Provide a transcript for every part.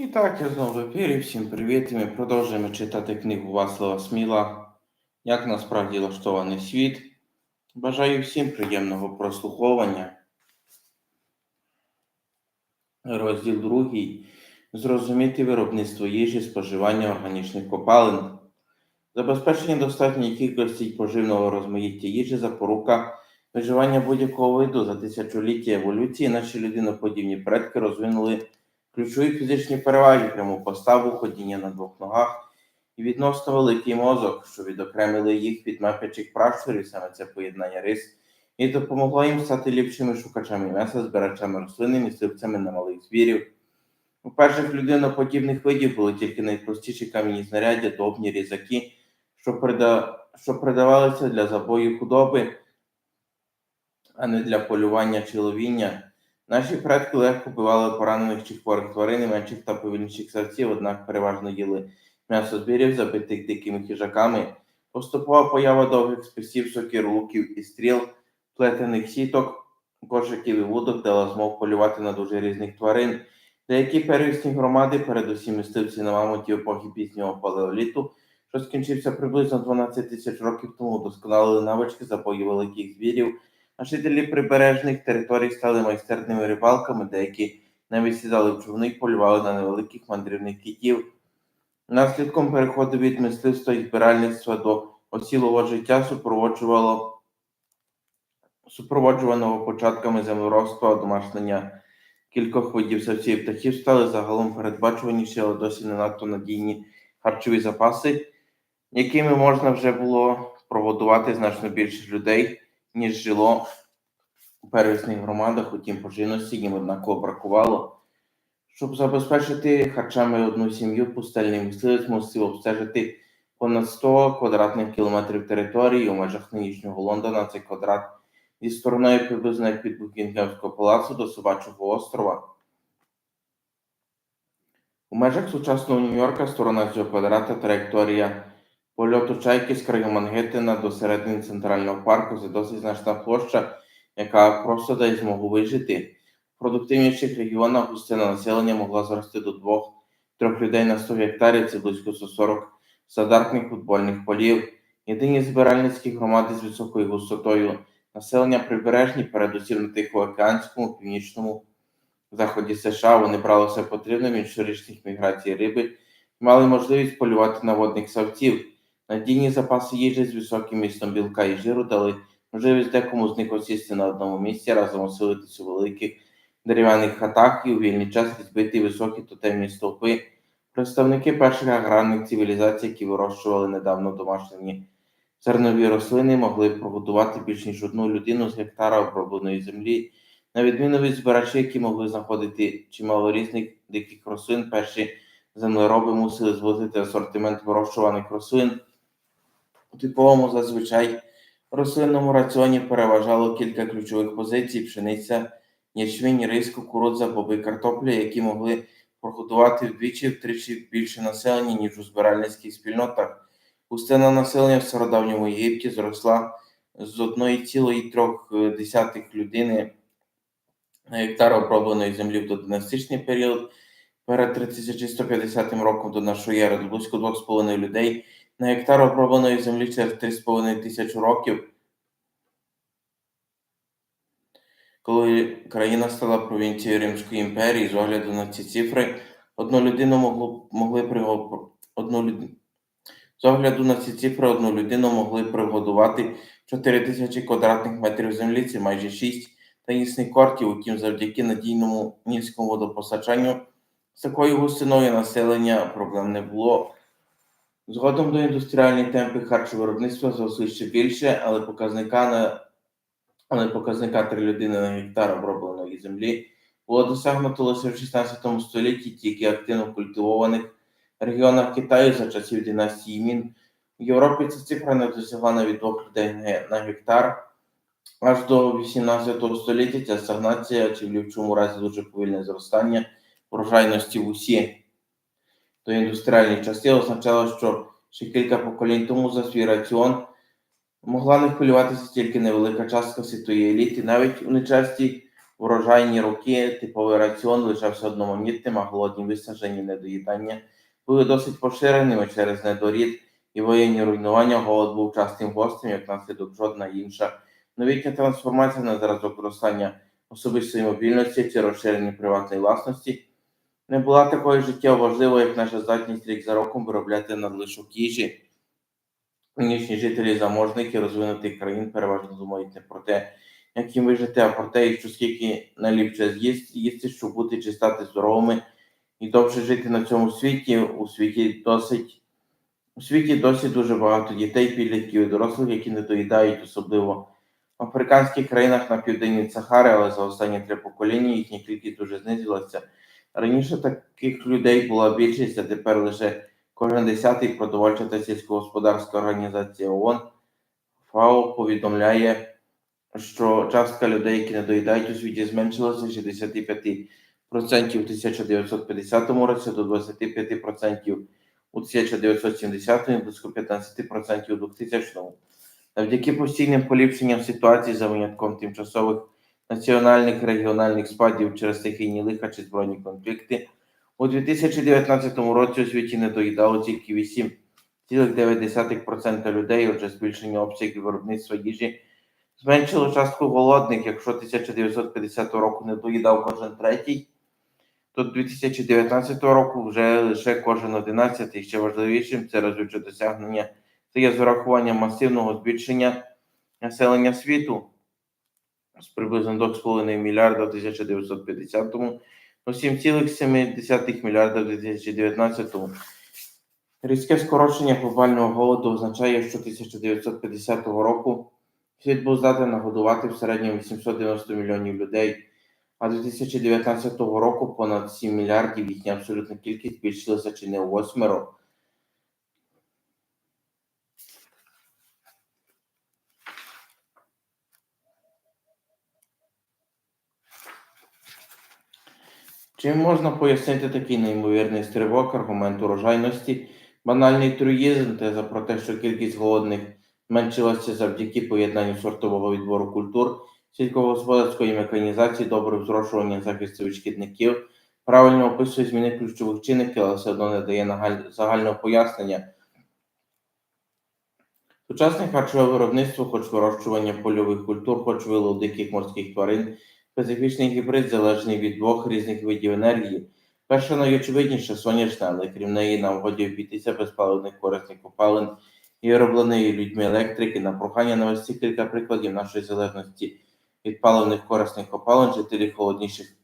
І так, я знову в ефірі. Всім привіт. Ми продовжуємо читати книгу Васлава Сміла Як насправді влаштований світ. Бажаю всім приємного прослуховування. Розділ другий. Зрозуміти виробництво їжі, споживання органічних копалин. Забезпечення достатньої кількості поживного розмаїття їжі запорука виживання будь-якого виду за тисячоліття еволюції наші людиноподібні предки розвинули ключові фізичні переваги, пряму поставу, ходіння на двох ногах і відносно великий мозок, що відокремили їх від мапячих пращурів, саме це поєднання рис, і допомогло їм стати ліпшими шукачами м'яса, збирачами рослин, мисливцями на малих звірів. У перших людиноподібних видів були тільки найпростіші кам'яні знаряддя, довбні різаки, що, прида... що придавалися для забою худоби, а не для полювання чи ловіння. Наші предки легко вбивали поранених чи хворих тварин, менших та повільніших савців, однак переважно їли м'ясо звірів, забитих дикими хижаками. Поступова поява довгих списів, сокир, луків і стріл, плетених сіток, кошиків і вудок дала змогу полювати на дуже різних тварин. Деякі первісні громади, передусім мисливці на мамонті епохи пізнього палеоліту, що скінчився приблизно 12 тисяч років тому, удосконалили навички забою великих звірів, а жителі прибережних територій стали майстерними рибалками, деякі навіть сідали в човни і полювали на невеликих мандрівних китів. Наслідком переходу від мисливства і збиральництва до осілого життя супроводжувало супроводжуваного початками землеробства, домашнення кількох видів савців птахів стали загалом передбачуваніші, але досі не надто надійні харчові запаси, якими можна вже було прогодувати значно більше людей, ніж жило у первісних громадах, утім по жінності їм однаково бракувало. Щоб забезпечити харчами одну сім'ю, пустельний мисливець мусив обстежити понад 100 квадратних кілометрів території у межах нинішнього Лондона. Цей квадрат зі стороною приблизно як від Букінгемського палацу до Собачого острова. У межах сучасного Нью-Йорка сторона цього квадрата траєкторія польоту чайки з краю Мангеттена до середини центрального парку це досить значна площа, яка просто дає змогу вижити. В продуктивніших регіонах густина населення могла зрости до 2-3 людей на 100 гектарів, це близько 140 стандартних футбольних полів. Єдині збиральницькі громади з високою густотою населення прибережні, передусім на Тихоокеанському, північному заході США. Вони брали все потрібне від щорічних міграцій риби мали можливість полювати на водних савців. Надійні запаси їжі з високим містом білка і жиру дали можливість декому з них осісти на одному місці, разом оселитися у великих дерев'яних хатах і у вільний час відбити високі тотемні стовпи. Представники перших аграрних цивілізацій, які вирощували недавно домашні зернові рослини, могли прогодувати більш ніж одну людину з гектара обробленої землі. На відміну від збирачів, які могли знаходити чимало різних диких рослин, перші землероби мусили звозити асортимент вирощуваних рослин. У типовому зазвичай рослинному раціоні переважало кілька ключових позицій: пшениця, ячмінь, рис, кукурудза, боби, картопля, які могли прогодувати вдвічі-втричі більше населення, ніж у збиральницьких спільнотах. Густина населення в стародавньому Єгипті зросла з 1,3 людини на гектар обробленої землі в додинастичний період перед 3150 роком до нашої ери до близько 2,5 людей на гектар обробленої землі через 3,5 тисячі років. Коли країна стала провінцією Римської імперії, з огляду на ці цифри, одну людину могло, могли приго... одну люд... з огляду на ці цифри одну людину могли пригодувати 4 тисячі квадратних метрів землі, це майже 6 тенісних кортів, утім, завдяки надійному низькому водопостачанню з такою густиною населення проблем не було. Згодом до індустріальні темпи харчовиробництва зросли ще більше, але показника на але показника 3 людини на гектар обробленої землі було досягнуто лише в 16 столітті тільки активно культивованих регіонах Китаю за часів династії Мін. В Європі ця цифра не досягла навіть 2 людей на гектар. Аж до 18 століття ця стагнація чи в лівчому разі дуже повільне зростання врожайності в усі до індустріальні часи означало, що ще кілька поколінь тому за свій раціон могла не хвилюватися тільки невелика частка світової еліти. Навіть у нечастій Урожайні роки, типовий раціон лишався одноманітним, а голодні висадження недоїдання були досить поширеними через недорід і воєнні руйнування. Голод був частим гостем, як наслідок жодна інша новітня трансформація на зразок зростання особистої мобільності чи розширення приватної власності не була такою життєво важливою, як наша здатність рік за роком виробляти надлишок їжі. Нинішні жителі заможних і розвинутих країн переважно думають не про те, як їм вижити, а про те, що скільки найліпше з'їсти, їсти, щоб бути чи стати здоровими і довше жити на цьому світі. У світі досить у світі досі дуже багато дітей, підлітків і дорослих, які не доїдають, особливо в африканських країнах на південні Сахари, але за останні три покоління їхня кількість дуже знизилася. Раніше таких людей була більшість, а тепер лише кожен десятий продовольча та сільськогосподарська організація ООН ФАО повідомляє, що частка людей, які не доїдають у світі, зменшилася з 65% в 1950 році до 25% у 1970 і близько 15% у 2000 Завдяки постійним поліпшенням ситуації за винятком тимчасових національних регіональних спадів через стихійні лиха чи збройні конфлікти, у 2019 році у світі не доїдало тільки 8,9% людей, отже збільшення обсягів виробництва їжі зменшило частку голодних, якщо 1950 року не доїдав кожен третій, то 2019 року вже лише кожен одинадцятий. Ще важливішим це разюче досягнення це є з урахуванням масивного збільшення населення світу з приблизно 2,5 мільярда в 1950 до 7,7 мільярда в 2019. Різке скорочення глобального голоду означає, що 1950 року світ був здатен нагодувати в середньому 890 мільйонів людей, а 2019 року понад 7 мільярдів їхня абсолютна кількість збільшилася чи не у восьмеро. Чим можна пояснити такий неймовірний стрибок, аргумент урожайності, банальний труїзм, теза про те, що кількість голодних зменшилася завдяки поєднанню сортового відбору культур, сільськогосподарської механізації, доброго зрошування захисту від шкідників, правильно описує зміни ключових чинників, але все одно не дає загального пояснення. Сучасне харчове виробництво, хоч вирощування польових культур, хоч вилов диких морських тварин, специфічний гібрид залежний від двох різних видів енергії. Перша найочевидніша сонячна, але крім неї нам годі обійтися без паливних корисних копалин і виробленої людьми електрики. На прохання навести кілька прикладів нашої залежності від паливних корисних копалин жителі холодніших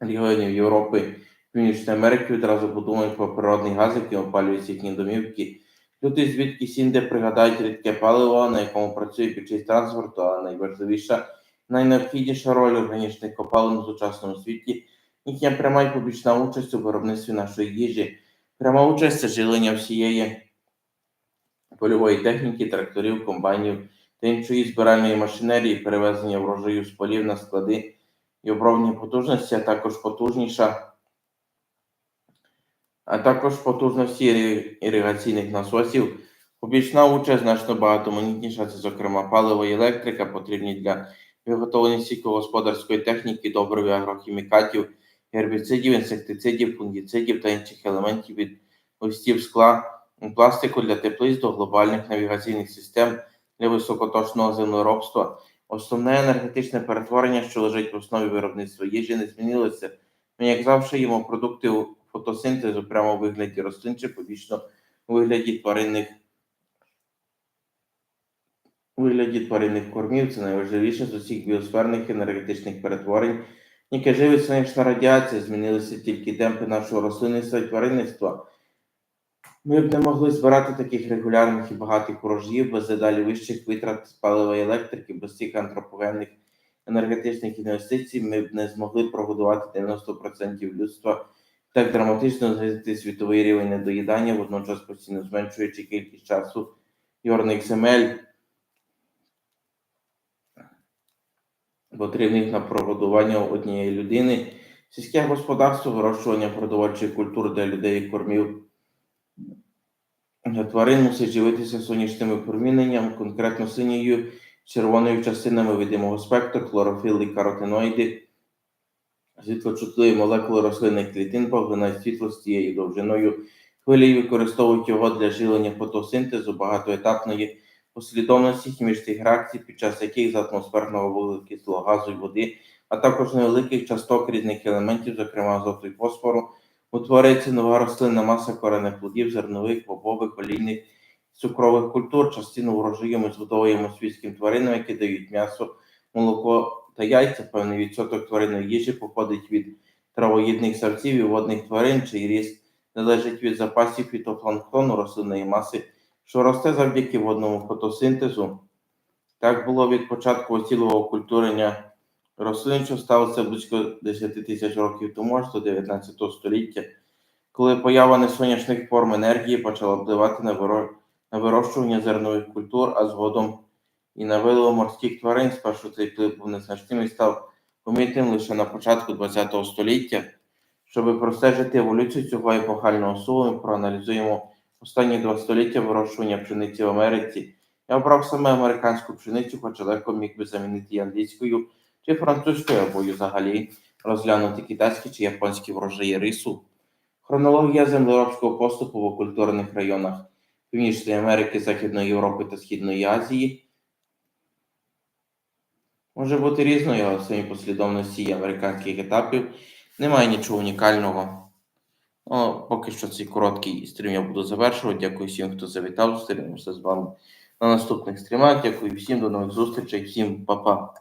регіонів Європи, Північної Америки відразу подумають про природний газ, який опалюють їхні домівки. Люди звідки сінде пригадають рідке паливо, на якому працює під час транспорту, а найважливіша найнеобхідніша роль органічних копалин у сучасному світі, їхня пряма і побічна участь у виробництві нашої їжі, пряма участь жилення всієї польової техніки, тракторів, комбайнів та іншої збиральної машинерії, перевезення врожаю з полів на склади і обробні потужності, а також потужніша. А також потужності іри- іригаційних насосів. Побічна участь значно багатоманітніша, це, зокрема, паливо і електрика, потрібні для виготовлення сільськогосподарської техніки, добрив агрохімікатів, гербіцидів, інсектицидів, фунгіцидів та інших елементів від листів скла, пластику для теплиць до глобальних навігаційних систем для високоточного землеробства. Основне енергетичне перетворення, що лежить в основі виробництва їжі, не змінилося. Ми, як завжди, їмо продукти фотосинтезу прямо у вигляді рослин чи побічно у вигляді тваринних вигляді тваринних кормів це найважливіше з усіх біосферних енергетичних перетворень, яке живить сонячна радіація, змінилися тільки темпи нашого рослинництва і тваринництва. Ми б не могли збирати таких регулярних і багатих урожаїв без дедалі вищих витрат з електрики, без цих антропогенних енергетичних інвестицій. Ми б не змогли прогодувати 90% людства, так драматично знизити світовий рівень недоїдання, водночас постійно зменшуючи кількість часу і орних земель. Потрібних на прогодування однієї людини, сільське господарство, вирощування продовольчих культур для людей і кормів. Тварин мусить живитися сонячним випроміненням, конкретно синьою червоною частинами видимого спектру, хлорофіл і каротиноїди. Світлочутливі молекули рослинних клітин поглинають світло з цією довжиною. Хвилі і використовують його для живлення фотосинтезу багатоетапної послідовності хімічних реакцій, під час яких з атмосферного вуглекислого газу і води, а також невеликих часток різних елементів, зокрема азоту і фосфору, утворюється нова рослинна маса коренних плодів, зернових, бобових, олійних, цукрових культур. Частину врожаю ми збудовуємо свійським тваринам, які дають м'ясо, молоко та яйця. Певний відсоток тваринної їжі походить від травоїдних савців і водних тварин, чий ріст залежить від запасів фітопланктону рослинної маси, що росте завдяки водному фотосинтезу. Так було від початку оцілого культурення рослин, що сталося близько 10 тисяч років тому, аж до 19 століття, коли поява несонячних форм енергії почала впливати на вирощування зернових культур, а згодом і на вилов морських тварин. Спершу цей вплив був незначним і став помітним лише на початку ХХ століття. Щоб простежити еволюцію цього епохального суву, ми проаналізуємо останні два століття вирощування пшениці в Америці. Я обрав саме американську пшеницю, хоча легко міг би замінити її англійською чи французькою, або й взагалі розглянути китайські чи японські врожаї рису. Хронологія землеробського поступу в окультурних районах Північної Америки, Західної Європи та Східної Азії може бути різною, але в самій послідовності американських етапів немає нічого унікального. Поки що цей короткий стрім я буду завершувати. Дякую всім, хто завітав. Зустрінемося з вами на наступних стрімах. Дякую всім, до нових зустрічей, всім па-па.